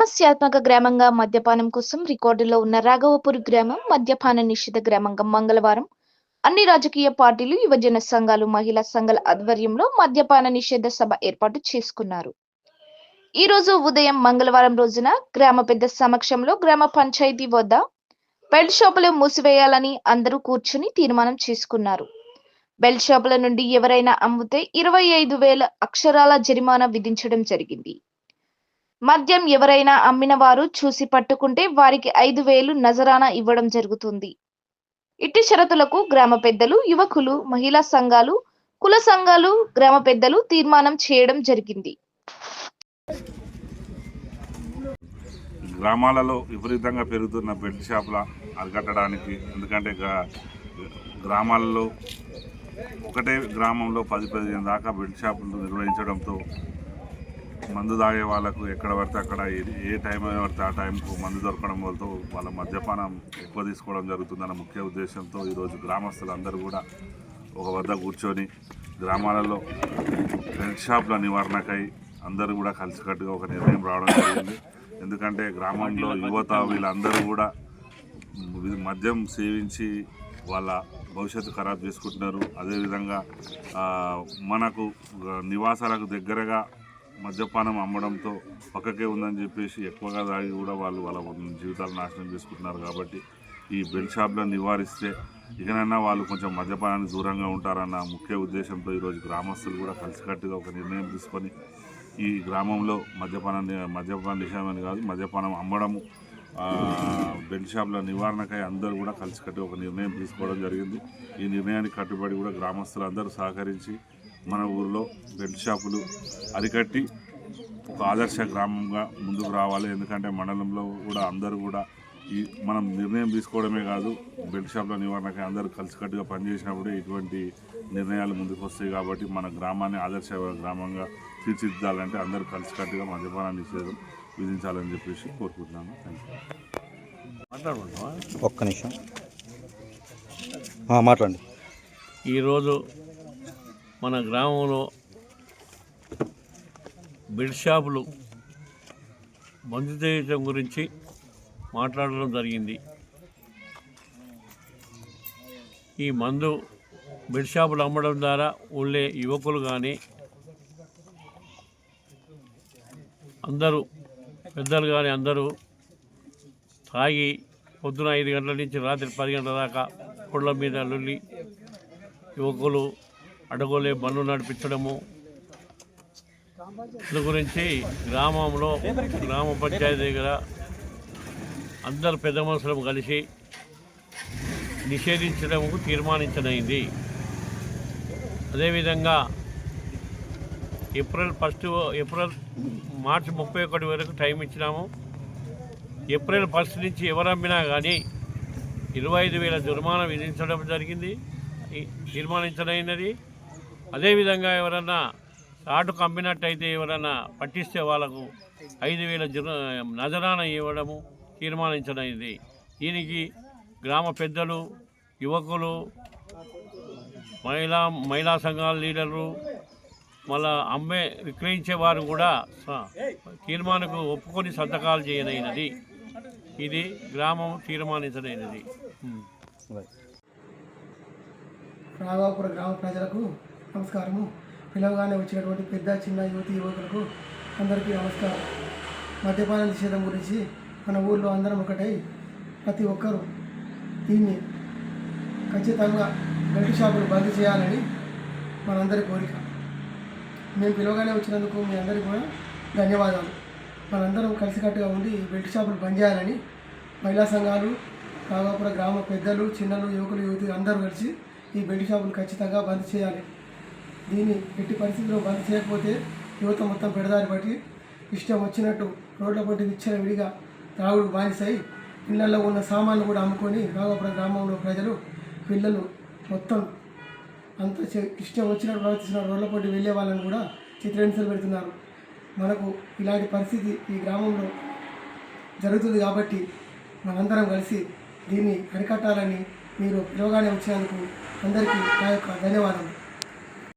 సమస్యాత్మక గ్రామంగా మద్యపానం కోసం రికార్డులో ఉన్న రాఘవపూర్ గ్రామం మద్యపాన నిషేధ గ్రామంగా మంగళవారం అన్ని రాజకీయ పార్టీలు యువజన సంఘాలు మహిళా సంఘాల ఆధ్వర్యంలో మద్యపాన నిషేధ సభ ఏర్పాటు చేసుకున్నారు. ఈ రోజు ఉదయం మంగళవారం రోజున గ్రామ పెద్ద సమక్షంలో గ్రామ పంచాయతీ వద్ద బెల్ట్ షాపులు మూసివేయాలని అందరూ కూర్చుని తీర్మానం చేసుకున్నారు. బెల్ట్ షాపుల నుండి ఎవరైనా అమ్మితే ఇరవై ఐదు వేల అక్షరాల జరిమానా విధించడం జరిగింది. మద్యం ఎవరైనా అమ్మిన వారు చూసి పట్టుకుంటే వారికి ఐదు వేలు నజరానా ఇవ్వడం జరుగుతుంది. ఇట్టి షరతులకు గ్రామ పెద్దలు యువకులు మహిళా సంఘాలు కుల సంఘాలు గ్రామ పెద్దలు తీర్మానం చేయడం జరిగింది. గ్రామాలలో విపరీతంగా పెరుగుతున్న బెడ్ షాపుల అరికట్టడానికి ఎందుకంటే గ్రామాలలో ఒకటే గ్రామంలో పది పదిహేను దాకా బెడ్ షాపులు నిర్వహించడంతో మందు తాగే వాళ్ళకు ఎక్కడ పడితే అక్కడ ఏ- ఏ టైం పడితే ఆ టైంకు మందు దొరకడం వల్ల వాళ్ళ మద్యపానం ఎక్కువ తీసుకోవడం జరుగుతుందన్న ముఖ్య ఉద్దేశంతో ఈరోజు గ్రామస్తులందరూ కూడా ఒక వద్ద కూర్చొని గ్రామాలలో హెల్త్ షాప్ల నివారణకై అందరూ కూడా కలిసికట్టుగా ఒక నిర్ణయం రావడం జరిగింది. ఎందుకంటే గ్రామంలో యువత వీళ్ళందరూ కూడా మద్యం సేవించి వాళ్ళ భవిష్యత్తు ఖరాబ్ చేసుకుంటున్నారు. అదేవిధంగా మనకు నివాసాలకు దగ్గరగా మద్యపానం అమ్మడంతో పక్కకే ఉందని చెప్పేసి ఎక్కువగా తాగి కూడా వాళ్ళు వాళ్ళ జీవితాలు నాశనం చేసుకుంటున్నారు కాబట్టి ఈ బెల్ట్ షాప్లను నివారిస్తే ఇకనైనా వాళ్ళు కొంచెం మద్యపానానికి దూరంగా ఉంటారన్న ముఖ్య ఉద్దేశంతో ఈరోజు గ్రామస్తులు కూడా కలిసికట్టుగా ఒక నిర్ణయం తీసుకొని ఈ గ్రామంలో మద్యపానాన్ని మద్యపాన నిషేధమని కాదు మద్యపానం అమ్మడము బెల్ బెల్ట్ నివారణకై అందరూ కూడా కలిసికట్టి ఒక నిర్ణయం తీసుకోవడం జరిగింది. ఈ నిర్ణయానికి కట్టుబడి కూడా గ్రామస్తులు అందరూ సహకరించి మన ఊరిలో బెల్ట్ షాపులు అరికట్టి ఒక ఆదర్శ గ్రామంగా ముందుకు రావాలి. ఎందుకంటే మండలంలో కూడా అందరూ కూడా ఈ మనం నిర్ణయం తీసుకోవడమే కాదు బెల్ట్ షాప్ల నివారణకి అందరూ కలిసికట్టుగా పనిచేసినప్పుడే ఇటువంటి నిర్ణయాలు ముందుకు వస్తాయి కాబట్టి మన గ్రామాన్ని ఆదర్శ గ్రామంగా తీర్చిదిద్దాలంటే అందరూ కలిసికట్టుగా మద్యపాన నిషేధం విధించాలని చెప్పేసి కోరుకుంటున్నాను. థ్యాంక్ యూ ఒక్క నిమిషం. ఆ, మాట్లాడండి. ఈరోజు మన గ్రామంలో బెడ్ షాపులు మందు చేయటం గురించి మాట్లాడడం జరిగింది. ఈ మందు బెడ్ షాపులు అమ్మడం ద్వారా ఉండే యువకులు కానీ అందరూ పెద్దలు కానీ అందరూ తాగి పొద్దున ఐదు గంటల నుంచి రాత్రి పది గంటల దాకా కుళ్ళ మీద లొల్లి యువకులు అడగోలే బండ్లు నడిపించడము. ఇందు గురించి గ్రామంలో గ్రామ పంచాయతీ దగ్గర అందరు పెద్ద మనుషులు కలిసి నిషేధించడము తీర్మానించనైంది. అదేవిధంగా ఏప్రిల్ ఫస్ట్ ఏప్రిల్ మార్చి ముప్పై ఒకటి వరకు టైం ఇచ్చినాము. ఏప్రిల్ ఫస్ట్ నుంచి ఎవరు అమ్మినా కానీ ఇరవై ఐదు వేల జుర్మానా విధించడం జరిగింది. ఈ అదేవిధంగా ఎవరన్నా చాటుకు అమ్మినట్టయితే ఎవరన్నా పట్టిస్తే వాళ్ళకు ఐదు వేల జుర్ నజరాన ఇవ్వడము తీర్మానించడమైంది. దీనికి గ్రామ పెద్దలు యువకులు మహిళా మహిళా సంఘాల లీడర్లు మళ్ళా అమ్మే విక్రయించే వారు కూడా తీర్మానకు ఒప్పుకొని సంతకాలు చేయనైనది. ఇది గ్రామం తీర్మానించదైనది ఉమ్. రాఘవాపుర గ్రామ ప్రజలకు నమస్కారము. పిలవగానే వచ్చినటువంటి పెద్ద చిన్న యువతి యువకులకు అందరికీ నమస్కారం. మద్యపాన నిషేధం గురించి మన ఊళ్ళో అందరం ఒకటై ప్రతి ఒక్కరూ దీన్ని ఖచ్చితంగా బెల్ట్ షాపులు బంద్ చేయాలని మనందరి కోరిక. మేము పిలవగానే వచ్చినందుకు మీ అందరికీ కూడా ధన్యవాదాలు. మనందరం కలిసికట్టుగా ఉండి ఈ బెల్ట్ షాపులు బంద్ చేయాలని మహిళా సంఘాలు రాఘాపుర గ్రామ పెద్దలు చిన్నలు యువకులు యువతి అందరూ కలిసి ఈ బెల్ట్ షాపులు ఖచ్చితంగా బంద్ చేయాలి. దీన్ని ఎట్టి పరిస్థితుల్లో బంద్ చేయకపోతే యువత మొత్తం పెడదారి బట్టి ఇష్టం వచ్చినట్టు రోడ్ల పొంటి విచ్చల విడిగా త్రాగుడు బానిసై ఇళ్ళలో ఉన్న సామాన్లు కూడా అమ్ముకొని రాఘాపుర గ్రామంలో ప్రజలు పిల్లలు మొత్తం అంత చే- ఇష్టం వచ్చినట్టు ప్రవర్తిస్తున్న రోడ్ల పొంటి వెళ్ళే వాళ్ళని కూడా చిత్రహింసలు పెడుతున్నారు. మనకు ఇలాంటి పరిస్థితి ఈ గ్రామంలో జరుగుతుంది కాబట్టి మనందరం కలిసి దీన్ని అరికట్టాలని మీరు పిలవగానే వచ్చినందుకు అందరికీ నా యొక్క ధన్యవాదాలు